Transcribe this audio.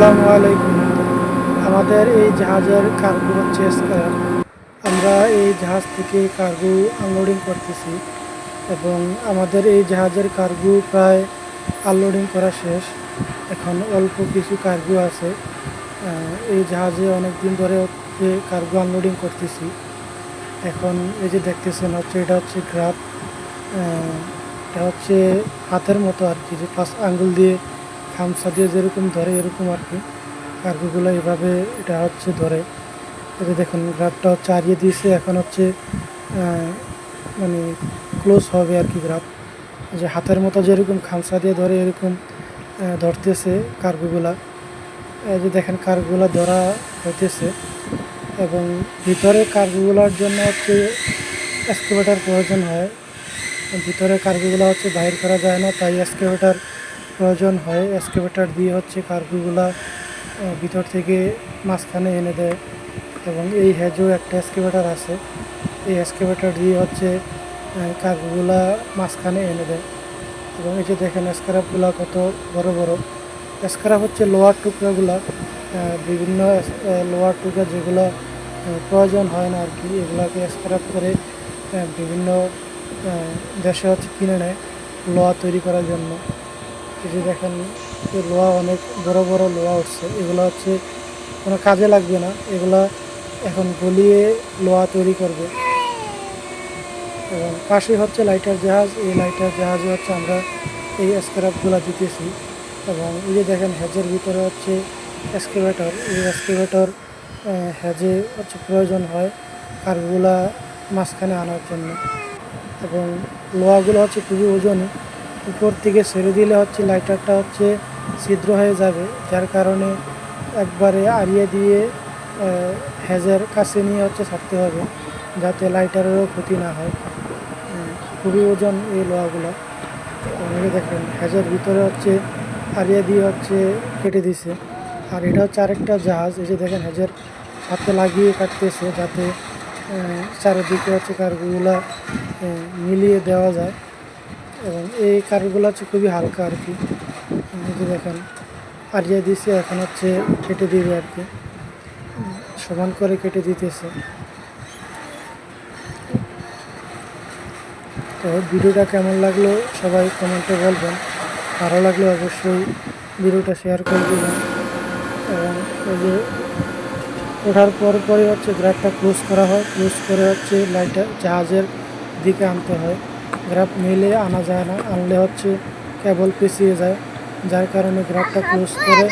আসসালামু আলাইকুম। আমাদের এই জাহাজের কার্গো হচ্ছে স্কয়ার আমরা এই জাহাজ থেকে কার্গো আনলোডিং করতেছি এবং আমাদের এই জাহাজের কার্গো প্রায় আনলোডিং করা শেষ। এখন অল্প কিছু কার্গো আছে। এই জাহাজে অনেক দিন ধরে হচ্ছে কার্গো আনলোডিং করতেছি। এখন এই যে দেখতেছেন হচ্ছে, এটা হচ্ছে গ্রাফ এটা হচ্ছে হাতের মতো আর কি, যে পাঁচ আঙ্গুল দিয়ে খামসা দিয়ে যেরকম ধরে এরকম আর কি। কার্গোগুলো এভাবে এটা হচ্ছে ধরে। এটা দেখুন, গ্রাফটা হচ্ছে আরিয়ে দিয়েছে। এখন হচ্ছে মানে ক্লোজ হবে আর কি গ্রাফ। যে হাতের মতো যেরকম খামসা দিয়ে ধরে এরকম ধরতেছে কার্গোগুলা। এই যে দেখেন কার্গোগুলো ধরা হইতেছে। এবং ভিতরে কার্গোগুলোর জন্য হচ্ছে এক্সকেভেটার প্রয়োজন হয়। ভিতরে কার্গোগুলো হচ্ছে বাহির করা যায় না, তাই এক্সকেভেটার প্রয়োজন হয় এক্সকেভেটার দিয়ে হচ্ছে কার্গোগুলা ভিতর থেকে মাঝখানে এনে দেয় এবং এই হেজও একটা এক্সকেভেটার আছে। এই এক্সকেভেটার দিয়ে হচ্ছে কার্গোগুলা মাঝখানে এনে দেয় এবং এই যে দেখেন স্ক্রাপগুলা কত বড় বড়। স্ক্রাপ হচ্ছে লোয়ার টুকরাগুলা বিভিন্ন লোয়ার টুকরা যেগুলো প্রয়োজন হয় না আর কি, এগুলাকে স্ক্রাপ করে বিভিন্ন দেশে হচ্ছে কিনে নেয়, লোহা তৈরি করার জন্য। যে দেখেন এই লোহা অনেক বড় বড় লোহা উঠছে, এগুলো হচ্ছে কোনো কাজে লাগবে না, এগুলা এখন গলিয়ে লোহা তৈরি করবে। এবং পাশে হচ্ছে লাইটার জাহাজ, এই লাইটার জাহাজে হচ্ছে আমরা এই স্ক্রাপগুলো দিতেছি। এবং এই যে দেখেন হেজের ভিতরে হচ্ছে এক্সকেভেটর এই এক্সকেভেটর হেজে হচ্ছে প্রয়োজন হয় কারগুলা মাঝখানে আনার জন্য। এবং লোহাগুলো হচ্ছে খুবই ওজনই উপর থেকে ছেড়ে দিলে হচ্ছে লাইটারটা হচ্ছে ছিদ্র হয়ে যাবে, যার কারণে একবারে আড়িয়ে দিয়ে হেজের কাছে নিয়ে হচ্ছে ছাড়তে হবে, যাতে লাইটারেরও ক্ষতি না হয়। খুবই ওজন এই লোহাগুলো। অনেকে দেখেন হেজের ভিতরে হচ্ছে আড়িয়ে দিয়ে হচ্ছে কেটে দিছে। আর এটা হচ্ছে আরেকটা জাহাজ যে দেখেন হেজের সাথে লাগিয়ে কাটতেছে, যাতে চারিদিকে হচ্ছে কারগুলা মিলিয়ে দেওয়া যায়। এবং এই কারগুলো হচ্ছে খুবই হালকা আর কি। দেখেন আরিয়া দিছে এখন হচ্ছে কেটে দিবে আর কি। সমান করে কেটে দিতেছে। তো ভিডিওটা কেমন লাগল সবাই কমেন্টে বলবেন। ভালো লাগলে অবশ্যই ভিডিওটা শেয়ার করে দেবেন। এবং এই যে ওঠার পর পরে হচ্ছে গ্রাফটা ক্লোজ করা হয়। ক্লোজ করে হচ্ছে লাইটার জাহাজের দিকে আনতে হয়। গ্রাফ মিলে আনা যায় না, আনলে হচ্ছে কেবল পিছিয়ে যায়, যার কারণে গ্রাফটা ক্লোজ করে